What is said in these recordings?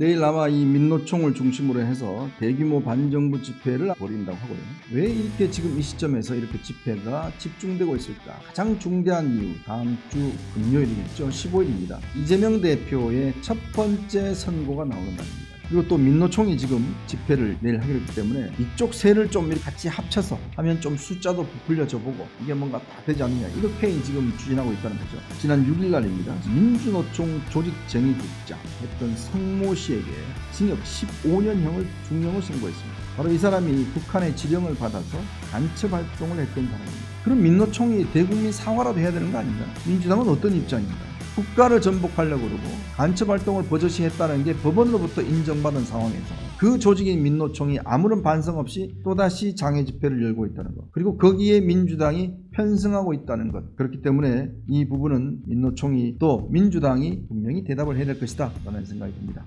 내일 아마 이 민노총을 중심으로 해서 대규모 반정부 집회를 벌인다고 하고요. 왜 이렇게 지금 이 시점에서 이렇게 집회가 집중되고 있을까? 가장 중대한 이유 다음 주 금요일이겠죠. 15일입니다. 이재명 대표의 첫 번째 선고가 나오는 날입니다. 그리고 또 민노총이 지금 집회를 내일 하기로 했기 때문에 이쪽 세를 좀 같이 합쳐서 하면 좀 숫자도 부풀려져 보고 이게 뭔가 다 되지 않느냐 이렇게 지금 추진하고 있다는 거죠. 지난 6일 날입니다. 민주노총 조직쟁의국장 했던 성모 씨에게 징역 15년형을 중형을 선고했습니다. 바로 이 사람이 북한의 지령을 받아서 간첩 활동을 했던 사람입니다. 그럼 민노총이 대국민 사과라도 해야 되는 거 아닌가? 민주당은 어떤 입장인가? 국가를 전복하려고 그러고 간첩 활동을 버젓이 했다는 게 법원으로부터 인정받은 상황에서 그 조직인 민노총이 아무런 반성 없이 또다시 장애 집회를 열고 있다는 것. 그리고 거기에 민주당이 편승하고 있다는 것. 그렇기 때문에 이 부분은 민노총이 또 민주당이 분명히 대답을 해야 될 것이다. 라는 생각이 듭니다.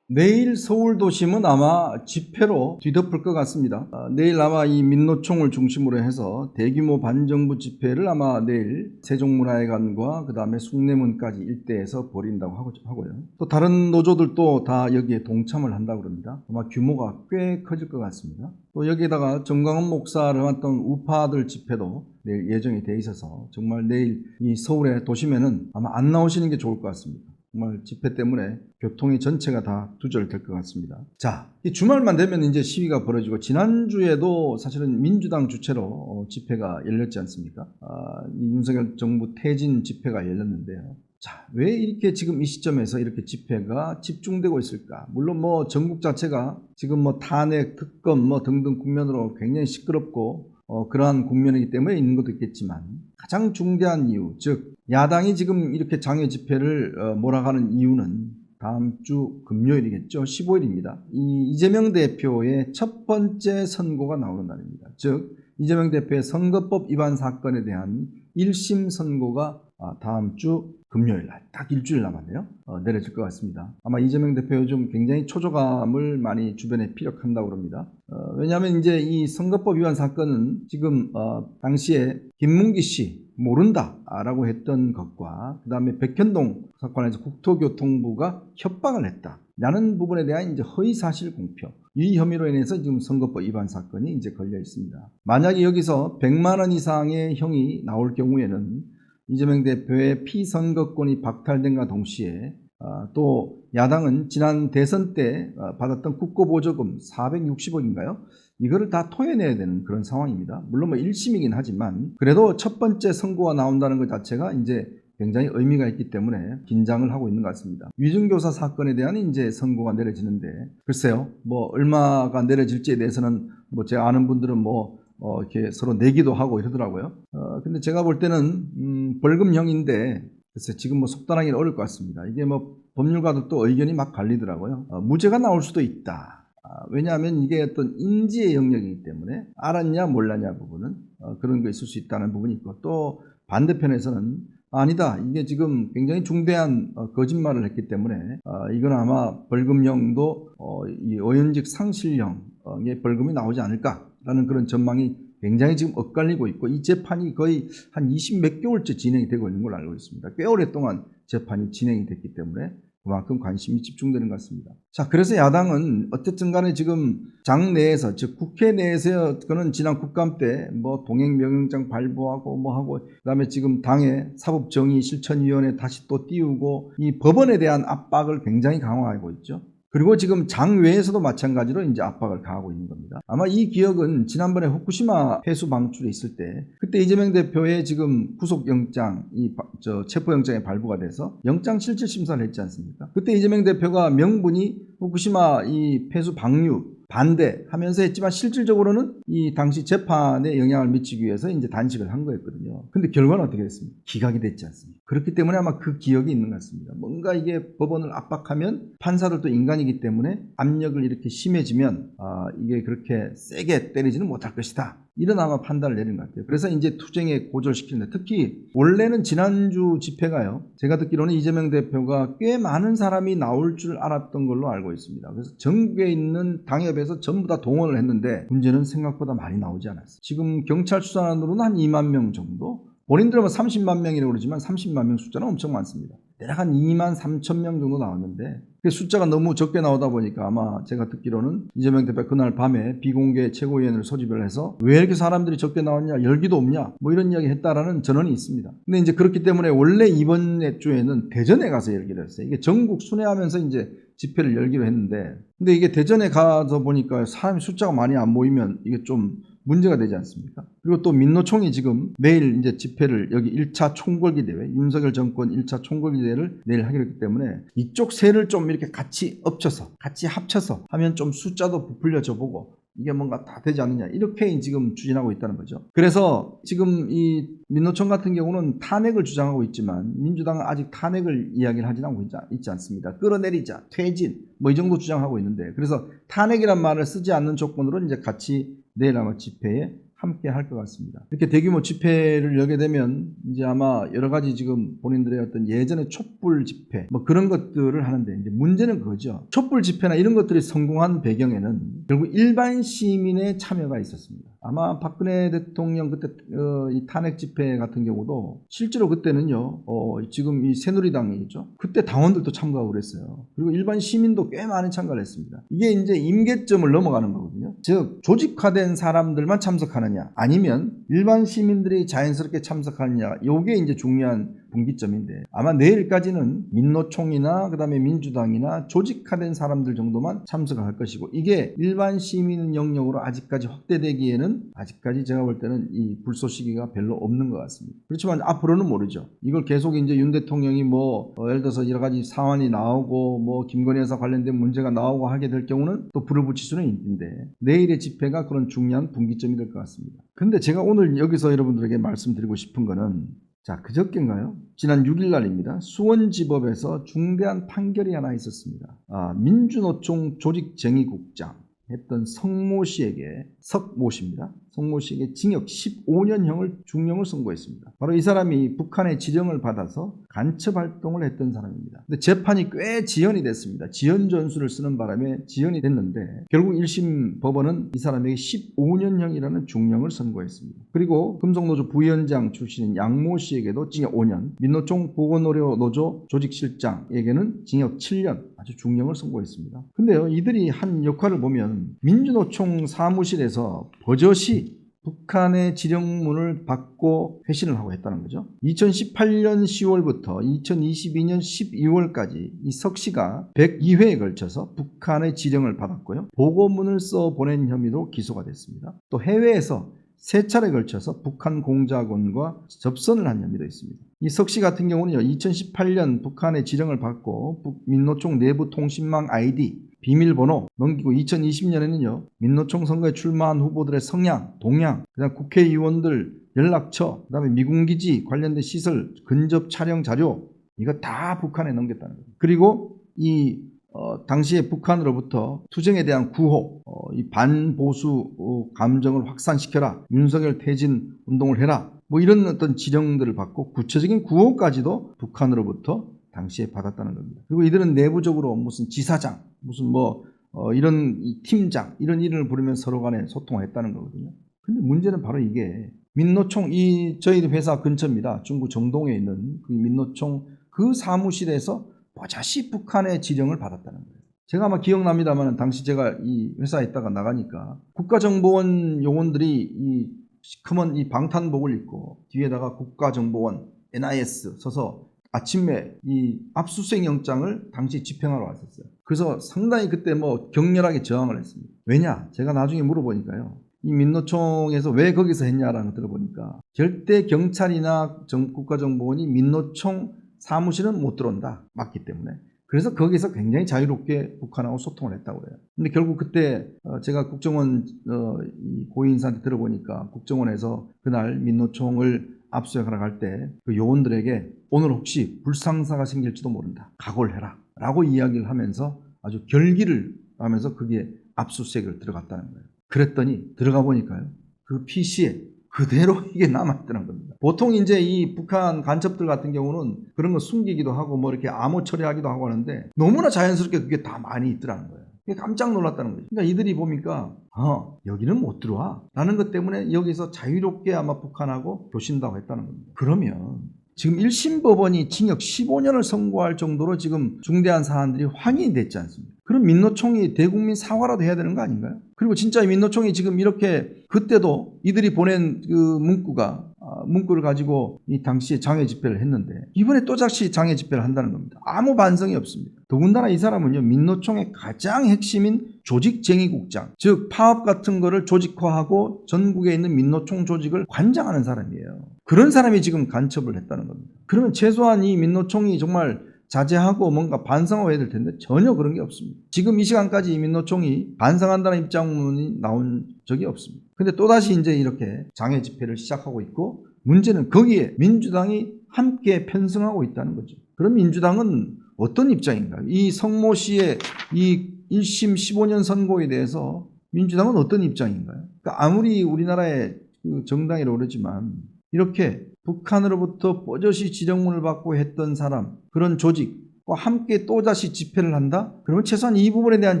내일 서울 도심은 아마 집회로 뒤덮을 것 같습니다. 아, 내일 아마 이 민노총을 중심으로 해서 대규모 반정부 집회를 아마 내일 세종문화회관과 그 다음에 숭례문까지 일대에서 벌인다고 하고- 하고요. 또 다른 노조들도 다 여기에 동참을 한다고 그럽니다. 아마 규모가 꽤 커질 것 같습니다. 또 여기에다가 정광훈 목사를 했던 우파들 집회도 내일 예정이 돼 있어서 정말 내일 이 서울의 도심에는 아마 안 나오시는 게 좋을 것 같습니다. 정말 집회 때문에 교통이 전체가 다 두절될 것 같습니다. 자, 이 주말만 되면 이제 시위가 벌어지고 지난주에도 사실은 민주당 주최로 어, 집회가 열렸지 않습니까? 아, 이 윤석열 정부 퇴진 집회가 열렸는데요. 자, 왜 이렇게 지금 이 시점에서 이렇게 집회가 집중되고 있을까? 물론 뭐 전국 자체가 지금 뭐 탄핵, 특검 뭐 등등 국면으로 굉장히 시끄럽고 어, 그러한 국면이기 때문에 있는 것도 있겠지만 가장 중대한 이유, 즉 야당이 지금 이렇게 장외 집회를 어, 몰아가는 이유는 다음 주 금요일이겠죠. 15일입니다. 이 이재명 대표의 첫 번째 선고가 나오는 날입니다. 즉 이재명 대표의 선거법 위반 사건에 대한 1심 선고가 아, 다음 주 금요일 날 딱 일주일 남았네요. 어, 내려질 것 같습니다. 아마 이재명 대표 요즘 굉장히 초조감을 많이 주변에 피력한다고 합니다. 어, 왜냐하면 이제 이 선거법 위반 사건은 지금 어, 당시에 김문기 씨 모른다라고 했던 것과 그 다음에 백현동 사건에서 국토교통부가 협박을 했다. 라는 부분에 대한 이제 허위 사실 공표. 이 혐의로 인해서 지금 선거법 위반 사건이 이제 걸려 있습니다. 만약에 여기서 100만 원 이상의 형이 나올 경우에는 이재명 대표의 피선거권이 박탈된과 동시에 아, 또 야당은 지난 대선 때 아, 받았던 국고보조금 460억인가요? 이거를 다 토해내야 되는 그런 상황입니다. 물론 뭐 1심이긴 하지만 그래도 첫 번째 선고가 나온다는 것 자체가 이제 굉장히 의미가 있기 때문에 긴장을 하고 있는 것 같습니다. 위중교사 사건에 대한 이제 선고가 내려지는데 글쎄요, 뭐 얼마가 내려질지에 대해서는 뭐 제가 아는 분들은 뭐 어, 이렇게 서로 내기도 하고 이러더라고요. 어, 근데 제가 볼 때는 음, 벌금형인데 글쎄 지금 뭐 속단하기는 어려울 것 같습니다. 이게 뭐 법률가도 또 의견이 막 갈리더라고요. 어, 무죄가 나올 수도 있다. 아, 왜냐하면 이게 어떤 인지의 영역이기 때문에 알았냐 몰랐냐 부분은 어, 그런 거 있을 수 있다는 부분이 있고 또 반대편에서는 아니다. 이게 지금 굉장히 중대한 어, 거짓말을 했기 때문에 어, 이건 아마 벌금형도 어, 이 의원직 상실형의 벌금이 나오지 않을까라는 그런 전망이 굉장히 지금 엇갈리고 있고 이 재판이 거의 한 20 몇 개월째 진행이 되고 있는 걸로 알고 있습니다. 꽤 오랫동안 재판이 진행이 됐기 때문에 그만큼 관심이 집중되는 것 같습니다. 자, 그래서 야당은 어쨌든 간에 지금 장 내에서, 즉 국회 내에서 그는 지난 국감 때 뭐 동행 명령장 발부하고 뭐 하고 그 다음에 지금 당의 사법정의 실천위원회 다시 또 띄우고 이 법원에 대한 압박을 굉장히 강화하고 있죠. 그리고 지금 장 외에서도 마찬가지로 이제 압박을 가하고 있는 겁니다. 아마 이 기억은 지난번에 후쿠시마 폐수 방출에 있을 때 그때 이재명 대표의 지금 구속영장, 이 저 체포영장이 발부가 돼서 영장 실질 심사를 했지 않습니까? 그때 이재명 대표가 명분이 후쿠시마 이 폐수 방류 반대하면서 했지만 실질적으로는 이 당시 재판에 영향을 미치기 위해서 이제 단식을 한 거였거든요. 근데 결과는 어떻게 됐습니까? 기각이 됐지 않습니까? 그렇기 때문에 아마 그 기억이 있는 것 같습니다. 뭔가 이게 법원을 압박하면 판사들도 인간이기 때문에 압력을 이렇게 심해지면 아, 이게 그렇게 세게 때리지는 못할 것이다. 이런 아마 판단을 내린 것 같아요. 그래서 이제 투쟁에 고절시키는데 특히 원래는 지난주 집회가요. 제가 듣기로는 이재명 대표가 꽤 많은 사람이 나올 줄 알았던 걸로 알고 있습니다. 그래서 전국에 있는 당협에서 전부 다 동원을 했는데 문제는 생각보다 많이 나오지 않았어요. 지금 경찰 수사관으로는 한 2만 명 정도 본인들은 뭐 30만 명이라고 그러지만 30만 명 숫자는 엄청 많습니다. 대략 한 2만 3천 명 정도 나왔는데 그 숫자가 너무 적게 나오다 보니까 아마 제가 듣기로는 이재명 대표 그날 밤에 비공개 최고위원을 소집을 해서 왜 이렇게 사람들이 적게 나왔냐 열기도 없냐 뭐 이런 이야기 했다라는 전언이 있습니다. 근데 이제 그렇기 때문에 원래 이번 주에는 대전에 가서 열기로 했어요. 이게 전국 순회하면서 이제 집회를 열기로 했는데 근데 이게 대전에 가서 보니까 사람이 숫자가 많이 안 모이면 이게 좀 문제가 되지 않습니까? 그리고 또 민노총이 지금 내일 이제 집회를 여기 1차 총궐기 대회, 윤석열 정권 1차 총궐기 대회를 내일 하기로 했기 때문에 이쪽 세를 좀 이렇게 같이 엎쳐서, 같이 합쳐서 하면 좀 숫자도 부풀려져 보고 이게 뭔가 다 되지 않느냐 이렇게 지금 추진하고 있다는 거죠. 그래서 지금 이 민노총 같은 경우는 탄핵을 주장하고 있지만 민주당은 아직 탄핵을 이야기를 하진 않고 있지, 있지 않습니다. 끌어내리자, 퇴진 뭐 이 정도 주장하고 있는데 그래서 탄핵이란 말을 쓰지 않는 조건으로 이제 같이 내일 아마 집회에 함께 할 것 같습니다. 이렇게 대규모 집회를 열게 되면 이제 아마 여러 가지 지금 본인들의 어떤 예전의 촛불 집회 뭐 그런 것들을 하는데 이제 문제는 그거죠. 촛불 집회나 이런 것들이 성공한 배경에는 결국 일반 시민의 참여가 있었습니다. 아마 박근혜 대통령 그때 어, 이 탄핵 집회 같은 경우도 실제로 그때는요 어, 지금 이 새누리당이 있죠. 그때 당원들도 참가하고 그랬어요. 그리고 일반 시민도 꽤 많이 참가를 했습니다. 이게 이제 임계점을 넘어가는 거거든요. 즉 조직화된 사람들만 참석하느냐 아니면 일반 시민들이 자연스럽게 참석하느냐 요게 이제 중요한 분기점인데 아마 내일까지는 민노총이나 그다음에 민주당이나 조직화된 사람들 정도만 참석을 할 것이고 이게 일반 시민 영역으로 아직까지 확대되기에는 아직까지 제가 볼 때는 이 불쏘시기가 별로 없는 것 같습니다. 그렇지만 앞으로는 모르죠. 이걸 계속 이제 윤 대통령이 뭐 어, 예를 들어서 여러 가지 사안이 나오고 뭐 김건희 여사 관련된 문제가 나오고 하게 될 경우는 또 불을 붙일 수는 있는데 내일의 집회가 그런 중요한 분기점이 될 것 같습니다. 근데 제가 오늘 여기서 여러분들에게 말씀드리고 싶은 거는 자, 그저께인가요? 지난 6일 날입니다. 수원지법에서 중대한 판결이 하나 있었습니다. 아, 민주노총 조직정의국장 했던 성모 씨에게 석모 씨입니다. 성모 씨에게 징역 15년형을 중형을 선고했습니다. 바로 이 사람이 북한의 지령을 받아서 간첩 활동을 했던 사람입니다. 근데 재판이 꽤 지연이 됐습니다. 지연 전수를 쓰는 바람에 지연이 됐는데 결국 1심 법원은 이 사람에게 15년형이라는 중형을 선고했습니다. 그리고 금속노조 부위원장 출신인 양모 씨에게도 징역 5년, 민노총 보건의료노조 조직실장에게는 징역 7년 아주 중형을 선고했습니다. 근데요, 이들이 한 역할을 보면 민주노총 사무실에서 버젓이 북한의 지령문을 받고 회신을 하고 했다는 거죠. 2018년 10월부터 2022년 12월까지 이 석 씨가 102회에 걸쳐서 북한의 지령을 받았고요. 보고문을 써 보낸 혐의로 기소가 됐습니다. 또 해외에서 세 차례 걸쳐서 북한 공작원과 접선을 한 혐의도 있습니다. 이 석씨 같은 경우는요, 2018년 북한의 지령을 받고 북- 민노총 내부 통신망 아이디 비밀번호 넘기고 2020년에는요 민노총 선거에 출마한 후보들의 성향, 동향, 그다음 국회의원들 연락처, 그 다음에 미군기지 관련된 시설 근접 촬영 자료 이거 다 북한에 넘겼다는 거예요. 그리고 이 어, 당시에 북한으로부터 투쟁에 대한 구호, 어, 이 반보수 어, 감정을 확산시켜라, 윤석열 퇴진 운동을 해라, 뭐 이런 어떤 지령들을 받고 구체적인 구호까지도 북한으로부터 당시에 받았다는 겁니다. 그리고 이들은 내부적으로 무슨 지사장, 무슨 뭐 어, 이런 이 팀장 이런 이름을 부르면서 서로 간에 소통을 했다는 거거든요. 근데 문제는 바로 이게 민노총 이 저희 회사 근처입니다. 중구 정동에 있는 그 민노총 그 사무실에서 버젓이 북한의 지령을 받았다는 거예요. 제가 아마 기억납니다만 당시 제가 이 회사에 있다가 나가니까 국가정보원 요원들이 이 시커먼 이 방탄복을 입고 뒤에다가 국가정보원 NIS 서서 아침에 이 압수수색 영장을 당시 집행하러 왔었어요. 그래서 상당히 그때 뭐 격렬하게 저항을 했습니다. 왜냐? 제가 나중에 물어보니까요. 이 민노총에서 왜 거기서 했냐라는 거 들어보니까 절대 경찰이나 정- 국가정보원이 민노총 사무실은 못 들어온다. 맞기 때문에. 그래서 거기서 굉장히 자유롭게 북한하고 소통을 했다고 그래요. 근데 결국 그때 어, 제가 국정원 어, 이 고위인사한테 들어보니까 국정원에서 그날 민노총을 압수하러 갈 때 그 요원들에게 오늘 혹시 불상사가 생길지도 모른다. 각오를 해라. 라고 이야기를 하면서 아주 결기를 하면서 그게 압수수색을 들어갔다는 거예요. 그랬더니 들어가 보니까요. 그 PC에 그대로 이게 남아있다는 겁니다. 보통 이제 이 북한 간첩들 같은 경우는 그런 거 숨기기도 하고 뭐 이렇게 암호 처리하기도 하고 하는데 너무나 자연스럽게 그게 다 많이 있더라는 거예요. 깜짝 놀랐다는 거죠. 그러니까 이들이 보니까 어 여기는 못 들어와 라는 것 때문에 여기서 자유롭게 아마 북한하고 교신다고 했다는 겁니다. 그러면 지금 1심 법원이 징역 15년을 선고할 정도로 지금 중대한 사안들이 확인이 됐지 않습니까? 그럼 민노총이 대국민 사과라도 해야 되는 거 아닌가요? 그리고 진짜 민노총이 지금 이렇게 그때도 이들이 보낸 그 문구가 아, 문구를 가지고 이 당시에 장애 집회를 했는데 이번에 또 다시 장애 집회를 한다는 겁니다. 아무 반성이 없습니다. 더군다나 이 사람은요 민노총의 가장 핵심인 조직쟁의국장 즉 파업 같은 거를 조직화하고 전국에 있는 민노총 조직을 관장하는 사람이에요. 그런 사람이 지금 간첩을 했다는 겁니다. 그러면 최소한 이 민노총이 정말 자제하고 뭔가 반성하고 해야 될 텐데 전혀 그런 게 없습니다. 지금 이 시간까지 이 민노총이 반성한다는 입장문이 나온 적이 없습니다. 근데 또다시 이제 이렇게 장애 집회를 시작하고 있고 문제는 거기에 민주당이 함께 편승하고 있다는 거죠. 그럼 민주당은 어떤 입장인가요? 이 성모 씨의 이 1심 15년 선고에 대해서 민주당은 어떤 입장인가요? 그러니까 아무리 우리나라의 그 정당이라고 그러지만 이렇게 북한으로부터 뽀젓이 지령문을 받고 했던 사람, 그런 조직과 함께 또다시 집회를 한다? 그러면 최소한 이 부분에 대한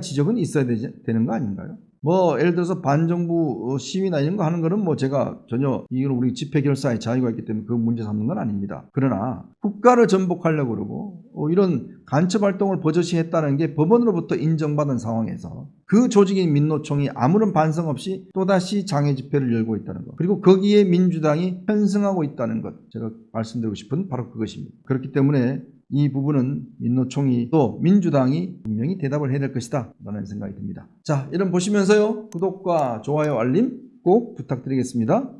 지적은 있어야 되는 거 아닌가요? 뭐 예를 들어서 반정부 어, 시위나 이런 거 하는 거는 뭐 제가 전혀 이건 우리 집회 결사의 자유가 있기 때문에 그 문제 삼는 건 아닙니다. 그러나 국가를 전복하려고 그러고 어, 이런 간첩 활동을 버젓이 했다는 게 법원으로부터 인정받은 상황에서 그 조직인 민노총이 아무런 반성 없이 또다시 장애 집회를 열고 있다는 것 그리고 거기에 민주당이 편승하고 있다는 것 제가 말씀드리고 싶은 바로 그것입니다. 그렇기 때문에 이 부분은 민노총이 또 민주당이 분명히 대답을 해야 될 것이다 라는 생각이 듭니다. 자 이런 보시면서요 구독과 좋아요 알림 꼭 부탁드리겠습니다.